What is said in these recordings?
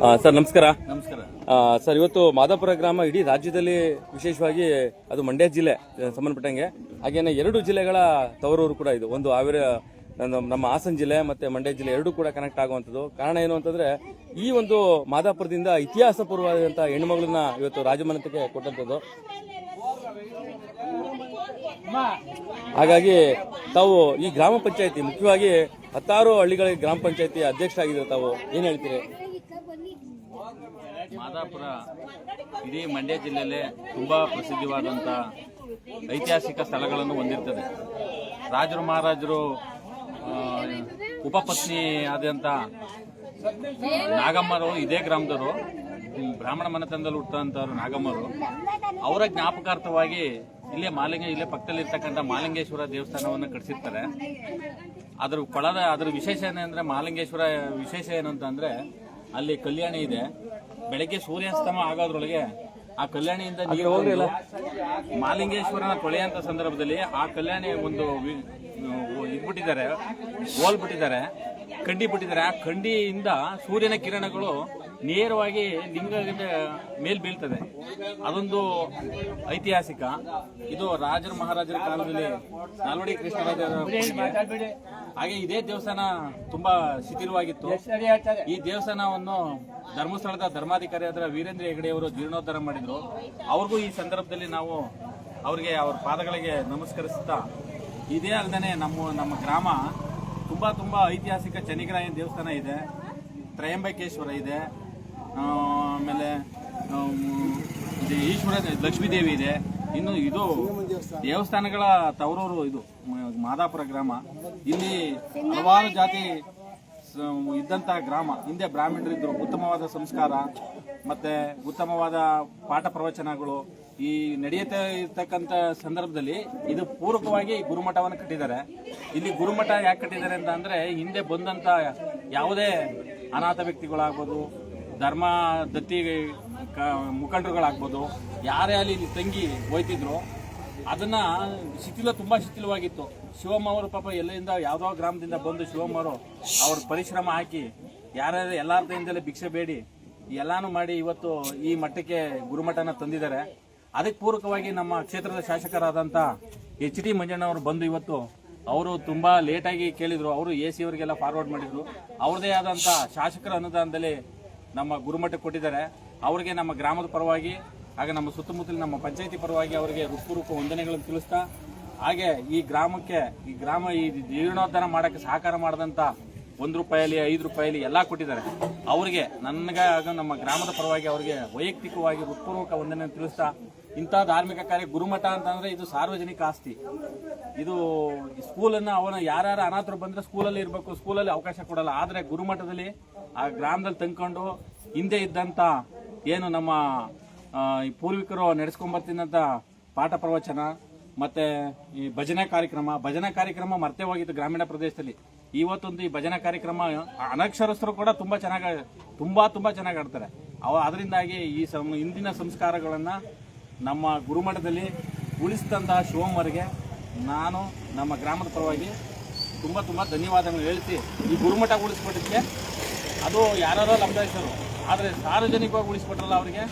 ಆ, ಸರ್ ನಮಸ್ಕಾರ. ನಮಸ್ಕಾರ. ಆ, ಸರ್ ಇವತ್ತು ಮಾದಾಪುರ ಗ್ರಾಮ ಇಡೀ ರಾಜ್ಯದಲ್ಲಿ ವಿಶೇಷವಾಗಿ ಅದು ಮಂಡ್ಯ ಜಿಲ್ಲೆ ಆ, ಸಂಬಂಧಪಟ್ಟಂಗೆ. ಹಾಗೇನೆ ಎರಡು ಜಿಲ್ಲೆಗಳ ತವರೂರು ಕೂಡ ಇದು. ಒಂದು ಹಾವೇರಿ ನಮ್ಮ- ನಮ್ಮ ಹಾಸನ ಜಿಲ್ಲೆ ಮತ್ತೆ ಮಂಡ್ಯ ಜಿಲ್ಲೆ ಎರಡೂ ಕೂಡ ಕನೆಕ್ಟ್ ಆಗುವಂಥದ್ದು. ಕಾರಣ ಏನು ಅಂತಂದ್ರೆ ಈ ಒಂದು ಮಾದಾಪುರದಿಂದ ಇತಿಹಾಸ ಪೂರ್ವವಾದಂಥ ಹೆಣ್ಮಗಳನ್ನ ಇವತ್ತು ರಾಜಮನೆತಕ್ಕೆ ಕೊಟ್ಟಂಥದ್ದು. ಹಾಗಾಗಿ ತಾವು ಈ ಗ್ರಾಮ ಪಂಚಾಯತಿ ಮುಖ್ಯವಾಗಿ ಹತ್ತಾರು ಹಳ್ಳಿಗಳಿಗೆ ಗ್ರಾಮ ಪಂಚಾಯತಿ ಆಗಿದ್ರು ತಾವು ಏನ್ ಹೇಳ್ತೀರಿ? ಮಾದಾಪುರ ಇಡೀ ಮಂಡ್ಯ ಜಿಲ್ಲೆಯಲ್ಲೇ ತುಂಬಾ ಪ್ರಸಿದ್ಧವಾದಂಥ ಐತಿಹಾಸಿಕ ಸ್ಥಳಗಳನ್ನು ಹೊಂದಿರ್ತದೆ. ರಾಜರು ಮಹಾರಾಜರು ಉಪಪತ್ನಿ ಆದಂಥ ನಾಗಮ್ಮರು ಇದೇ ಗ್ರಾಮದವರು ಹ್ಮ್, ಬ್ರಾಹ್ಮಣ ಮನೆತನದಲ್ಲಿ ಹುಟ್ಟಂಥವ್ರು ನಾಗಮ್ಮರು ಅವರ ಜ್ಞಾಪಕಾರ್ಥವಾಗಿ ಇಲ್ಲೇ ಮಾಲಿಂಗ ಇಲ್ಲೇ ಪಕ್ಕದಲ್ಲಿ ಇರ್ತಕ್ಕಂಥ ಮಾಲಿಂಗೇಶ್ವರ ದೇವಸ್ಥಾನವನ್ನು ಕಟ್ಟಿಸಿರ್ತಾರೆ. ಅದ್ರ ಕೊಳದ ಅದ್ರ ವಿಶೇಷ ಏನಂದ್ರೆ ಮಾಲಿಂಗೇಶ್ವರ ವಿಶೇಷ ಏನು ಅಲ್ಲಿ ಕಲ್ಯಾಣಿ ಇದೆ. ಬೆಳಗ್ಗೆ ಸೂರ್ಯಾಸ್ತಮ ಆಗೋದ್ರೊಳಗೆ ಆ ಕಲ್ಯಾಣಿಯಿಂದ ನೀರು ಹೋಗಲಿಲ್ಲ ಮಾಲಿಂಗೇಶ್ವರನ ಕೊಳೆಯಂತ ಸಂದರ್ಭದಲ್ಲಿ ಆ ಕಲ್ಯಾಣಿ ಒಂದು ವಿ- ಇದ್ಬಿಟ್ಟಿದ್ದಾರೆ. ಹೋಲ್ ಬಿಟ್ಟಿದ್ದಾರೆ. ಕಂಡಿ ಬಿಟ್ಟಿದ್ದಾರೆ. ಆ ಕಂಡಿಯಿಂದ ಸೂರ್ಯನ ಕಿರಣಗಳು ನೇರವಾಗಿ ಲಿಂಗದ ಮೇಲ್ ಬೀಳ್ತದೆ. ಅದೊಂದು ಐತಿಹಾಸಿಕ. ಇದು ರಾಜರ ಮಹಾರಾಜರ ಕಾಲದಲ್ಲಿ ನಾಲ್ವಡಿ ಕೃಷ್ಣರಾಜರ. ಹಾಗೆ ಇದೇ ದೇವಸ್ಥಾನ ತುಂಬಾ ಶಿಥಿಲವಾಗಿತ್ತು. ಈ ದೇವಸ್ಥಾನವನ್ನು ಧರ್ಮಸ್ಥಳದ ಧರ್ಮಾಧಿಕಾರಿಯಾದ ವೀರೇಂದ್ರ ಹೆಗಡೆ ಅವರು ಜೀರ್ಣೋದ್ಧಾರ ಮಾಡಿದ್ರು. ಅವ್ರಿಗೂ ಈ ಸಂದರ್ಭದಲ್ಲಿ ನಾವು ಅವ್ರಿಗೆ ಅವ್ರ ಪಾದಗಳಿಗೆ ನಮಸ್ಕರಿಸ್ತಾ ಇದೇ ಅಲ್ಲದೆ ನಮ್ಮ ನಮ್ಮ ಗ್ರಾಮ ತುಂಬಾ ತುಂಬಾ ಐತಿಹಾಸಿಕ ಚನಿಗ್ರಾಯ ದೇವಸ್ಥಾನ ಇದೆ. ತ್ರಯಂಬಕೇಶ್ವರ ಇದೆ. ಆಮೇಲೆ ಈಶ್ವರ ಲಕ್ಷ್ಮೀದೇವಿ ಇದೆ. ಇನ್ನು ಇದು ದೇವಸ್ಥಾನಗಳ ತವರೂರು ಇದು ಮಾದಾಪುರ ಗ್ರಾಮ. ಇಲ್ಲಿ ಹಲವಾರು ಜಾತಿ ಇದ್ದಂತ ಗ್ರಾಮ. ಹಿಂದೆ ಬ್ರಾಹ್ಮಣರಿದ್ರು. ಉತ್ತಮವಾದ ಸಂಸ್ಕಾರ, ಮತ್ತೆ ಉತ್ತಮವಾದ ಪಾಠ ಪ್ರವಚನಗಳು. ಈ ನಡೆಯುತ್ತೆ ಇರ್ತಕ್ಕಂಥ ಸಂದರ್ಭದಲ್ಲಿ ಇದು ಪೂರಕವಾಗಿ ಗುರುಮಠವನ್ನು ಕಟ್ಟಿದ್ದಾರೆ. ಇಲ್ಲಿ ಗುರುಮಠ ಯಾಕೆ ಕಟ್ಟಿದ್ದಾರೆ ಅಂತ ಅಂದ್ರೆ ಹಿಂದೆ ಬಂದಂತ ಯಾವುದೇ ಅನಾಥ ವ್ಯಕ್ತಿಗಳಾಗ್ಬೋದು ಧರ್ಮ ದತ್ತಿ ಕ- ಮುಖಂಡರುಗಳಾಗ್ಬೋದು, ಯಾರೇ ಅಲ್ಲಿ ತಂಗಿ ಹೋಯ್ತಿದ್ರು, ಅದನ್ನು ಶಿಥಿಲ ತುಂಬ ಶಿಥಿಲವಾಗಿತ್ತು. ಶಿವಮ್ಮ ಅವರು ಪಾಪ ಎಲ್ಲಿಂದ ಯಾವುದೋ ಗ್ರಾಮದಿಂದ ಬಂದು ಶಿವಮ್ಮ ಅವರು ಅವ್ರ ಪರಿಶ್ರಮ ಹಾಕಿ ಯಾರ್ಯಾರು ಎಲ್ಲಾರ್ದಿಂದಲೇ ಭಿಕ್ಷೆ ಬೇಡಿ, ಎಲ್ಲಾನು ಮಾಡಿ ಇವತ್ತು ಈ ಮಟ್ಟಕ್ಕೆ ಗುರುಮಠನ ತಂದಿದ್ದಾರೆ. ಅದಕ್ಕೆ ಪೂರಕವಾಗಿ ನಮ್ಮ ಕ್ಷೇತ್ರದ ಶಾಸಕರಾದಂಥ ಎಚ್ ಡಿ ಮಂಜಣ್ಣ ಅವರು ಬಂದು ಇವತ್ತು ಅವರು ತುಂಬ ಲೇಟಾಗಿ ಕೇಳಿದರು. ಅವರು ಎ ಸಿ ಅವರಿಗೆಲ್ಲ ಫಾರ್ವರ್ಡ್ ಮಾಡಿದರು. ಅವ್ರದೇ ಆದಂಥ ಶಾಸಕರ ಅನುದಾನದಲ್ಲಿ ನಮ್ಮ ಗುರುಮಠ ಕೊಟ್ಟಿದ್ದಾರೆ. ಅವರಿಗೆ ನಮ್ಮ ಗ್ರಾಮದ ಪರವಾಗಿ ಹಾಗೆ ನಮ್ಮ ಸುತ್ತಮುತ್ತಲಿನ ನಮ್ಮ ಪಂಚಾಯತಿ ಪರವಾಗಿ ಅವರಿಗೆ ಹೃತ್ಪೂರ್ವಕ ವಂದನೆಗಳನ್ನು ತಿಳಿಸ್ತಾ, ಹಾಗೆ ಈ ಗ್ರಾಮಕ್ಕೆ, ಈ ಗ್ರಾಮ ಈ ಜೀರ್ಣೋದ್ಧಾರ ಮಾಡೋಕ್ಕೆ ಸಹಕಾರ ಮಾಡಿದಂಥ ಒಂದು ರೂಪಾಯಲ್ಲಿ, ಐದು ರೂಪಾಯಲ್ಲಿ ಎಲ್ಲ ಕೊಟ್ಟಿದ್ದಾರೆ. ಅವರಿಗೆ ನನಗೆ ಆಗ ನಮ್ಮ ಗ್ರಾಮದ ಪರವಾಗಿ ಅವರಿಗೆ ವೈಯಕ್ತಿಕವಾಗಿ ಹೃತ್ಪೂರ್ವಕ ವಂದನೆ ತಿಳಿಸ್ತಾ ಇಂಥ ಧಾರ್ಮಿಕ ಕಾರ್ಯ ಗುರುಮಠ ಅಂತಂದ್ರೆ ಇದು ಸಾರ್ವಜನಿಕ ಆಸ್ತಿ. ಇದು ಸ್ಕೂಲನ್ನು ಅವನ ಯಾರ್ಯಾರ ಅನಾಥರು ಬಂದ್ರೆ ಸ್ಕೂಲಲ್ಲಿ ಇರಬೇಕು, ಸ್ಕೂಲಲ್ಲಿ ಅವಕಾಶ ಕೊಡಲ್ಲ. ಆದರೆ ಗುರುಮಠದಲ್ಲಿ ಆ ಗ್ರಾಮದಲ್ಲಿ ತಂದ್ಕೊಂಡು ಹಿಂದೆ ಇದ್ದಂತ ಏನು ನಮ್ಮ ಈ ಪೂರ್ವಿಕರು ನಡೆಸ್ಕೊಂಬರ್ತಿದ್ದಂಥ ಪಾಠ ಪ್ರವಚನ, ಮತ್ತೆ ಈ ಭಜನೆ ಕಾರ್ಯಕ್ರಮ ಭಜನೆ ಕಾರ್ಯಕ್ರಮ ಮರ್ತೆ ಹೋಗಿತ್ತು ಗ್ರಾಮೀಣ ಪ್ರದೇಶದಲ್ಲಿ. ಇವತ್ತೊಂದು ಈ ಭಜನೆ ಕಾರ್ಯಕ್ರಮ ಅನಕ್ಷರಸ್ಥರು ಕೂಡ ತುಂಬಾ ಚೆನ್ನಾಗಿ, ತುಂಬಾ ತುಂಬಾ ಚೆನ್ನಾಗಿ ಆಡ್ತಾರೆ. ಅವ ಅದರಿಂದಾಗಿ ಈ ಸಂ ಇಂದಿನ ಸಂಸ್ಕಾರಗಳನ್ನ ನಮ್ಮ ಗುರುಮಠದಲ್ಲಿ ಉಳಿಸಿದಂತಹ ಶಿವಮ್ಮರಿಗೆ ನಾನು ನಮ್ಮ ಗ್ರಾಮದ ಪರವಾಗಿ ತುಂಬ ತುಂಬ ಧನ್ಯವಾದಗಳು ಹೇಳ್ತಿ. ಈ ಗುರುಮಠ ಉಳಿಸ್ಕೊಟ್ಟಿದ್ದಕ್ಕೆ ಅದು ಯಾರೋ ಲಂಬಾಯಿಸರು ಆದರೆ ಸಾರ್ವಜನಿಕವಾಗಿ ಉಳಿಸ್ಕೊಟ್ರಲ್ಲ ಅವರಿಗೆ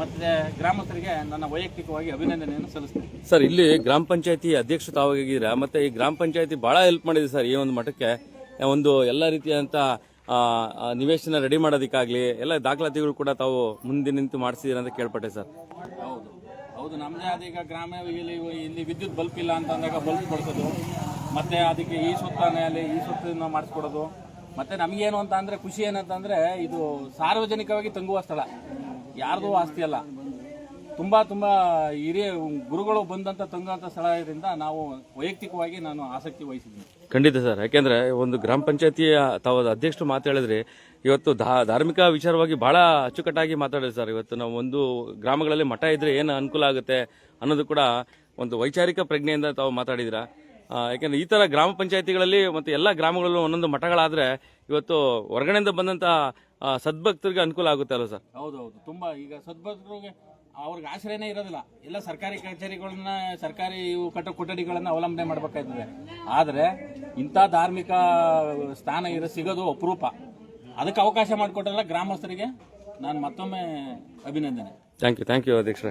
ಮತ್ತೆ ಗ್ರಾಮಸ್ಥರಿಗೆ ನನ್ನ ವೈಯಕ್ತಿಕವಾಗಿ ಅಭಿನಂದನೆಯನ್ನು ಸಲ್ಲಿಸ್ತೀನಿ. ಸರ್ ಇಲ್ಲಿ ಗ್ರಾಮ ಪಂಚಾಯತಿ ಅಧ್ಯಕ್ಷ ತಾವಾಗಿದ್ದೀರಾ? ಮತ್ತೆ ಈ ಗ್ರಾಮ ಪಂಚಾಯತಿ ಬಹಳ ಹೆಲ್ಪ್ ಮಾಡಿದೆ ಸರ್ ಈ ಒಂದು ಮಠಕ್ಕೆ. ಒಂದು ಎಲ್ಲ ರೀತಿಯಾದಂಥ ನಿವೇಶನ ರೆಡಿ ಮಾಡೋದಕ್ಕಾಗಲಿ ಎಲ್ಲ ದಾಖಲಾತಿಗಳು ಕೂಡ ತಾವು ಮುಂದೆ ನಿಂತು ಮಾಡಿಸಿದೀರ ಅಂತ ಕೇಳ್ಪಟ್ಟೆ ಸರ್. ಹೌದು. ಹೌದು ನಮ್ಮದೇ ಆದ ಈಗ ಗ್ರಾಮ ಇಲ್ಲಿ ಇಲ್ಲಿ ವಿದ್ಯುತ್ ಬಲ್ಪ್ ಇಲ್ಲ ಅಂತ ಅಂದಾಗ ಬಲ್ಪ್ ಕೊಡಿಸೋದು. ಮತ್ತೆ ಅದಕ್ಕೆ ಈ ಸುತ್ತಾನೆಯಲ್ಲಿ ಈ ಸುತ್ತನ್ನು ಮಾಡಿಸ್ಕೊಡೋದು. ಮತ್ತೆ ನಮಗೇನು ಅಂತ ಅಂದ್ರೆ ಖುಷಿ ಏನಂತಂದ್ರೆ ಇದು ಸಾರ್ವಜನಿಕವಾಗಿ ತಂಗುವ ಸ್ಥಳ. ಯಾರ್ದು ಆಸ್ತಿ ಅಲ್ಲ. ತುಂಬಾ ತುಂಬಾ ಹಿರಿಯ ಗುರುಗಳು ಬಂದಂತ ತಂಗುವಂತ ಸ್ಥಳ ಇದರಿಂದ ನಾವು ವೈಯಕ್ತಿಕವಾಗಿ ನಾನು ಆಸಕ್ತಿ ವಹಿಸಿದ್ದೀನಿ. ಖಂಡಿತ ಸರ್. ಯಾಕೆಂದ್ರೆ ಒಂದು ಗ್ರಾಮ ಪಂಚಾಯತಿಯ ತಾವು ಅಧ್ಯಕ್ಷರು ಮಾತಾಡಿದ್ರೆ ಇವತ್ತು ಧಾರ್ಮಿಕ ವಿಚಾರವಾಗಿ ಬಹಳ ಅಚ್ಚುಕಟ್ಟಾಗಿ ಮಾತಾಡಿದ್ರು ಸರ್. ಇವತ್ತು ನಾವು ಒಂದು ಗ್ರಾಮಗಳಲ್ಲಿ ಮಠ ಇದ್ರೆ ಏನು ಅನುಕೂಲ ಆಗುತ್ತೆ ಅನ್ನೋದು ಕೂಡ ಒಂದು ವೈಚಾರಿಕ ಪ್ರಜ್ಞೆಯಿಂದ ತಾವು ಮಾತಾಡಿದಿರಾ ಯಾಕೆಂದ್ರೆ ಈ ತರ ಗ್ರಾಮ ಪಂಚಾಯತಿಗಳಲ್ಲಿ ಮತ್ತೆ ಎಲ್ಲ ಗ್ರಾಮಗಳಲ್ಲೂ ಒಂದೊಂದು ಮಠಗಳಾದ್ರೆ ಇವತ್ತು ಹೊರಗಡೆಯಿಂದ ಬಂದಂತ ಸದ್ಭಕ್ತರಿಗೆ ಅನುಕೂಲ ಆಗುತ್ತೆ ಅಲ್ವ ಸರ್? ಹೌದೌದು. ತುಂಬಾ ಈಗ ಸದ್ಭಕ್ತರಿಗೆ ಅವ್ರಿಗೆ ಆಶ್ರಯನೇ ಇರೋದಿಲ್ಲ. ಎಲ್ಲ ಸರ್ಕಾರಿ ಕಚೇರಿಗಳನ್ನ, ಸರ್ಕಾರಿ ಕಟ್ಟ ಕೊಠಡಿಗಳನ್ನ ಅವಲಂಬನೆ ಮಾಡ್ಬೇಕಾಯ್ತದೆ ಆದ್ರೆ ಇಂಥ ಧಾರ್ಮಿಕ ಸ್ಥಾನ ಇರೋ, ಸಿಗೋದು ಅಪರೂಪ. ಅದಕ್ಕೆ ಅವಕಾಶ ಮಾಡಿಕೊಟ್ಟಲ್ಲ ಗ್ರಾಮಸ್ಥರಿಗೆ ನಾನು ಮತ್ತೊಮ್ಮೆ ಅಭಿನಂದನೆ. ಥ್ಯಾಂಕ್ ಯು ಥ್ಯಾಂಕ್ ಯು ಅಧ್ಯಕ್ಷರೇ.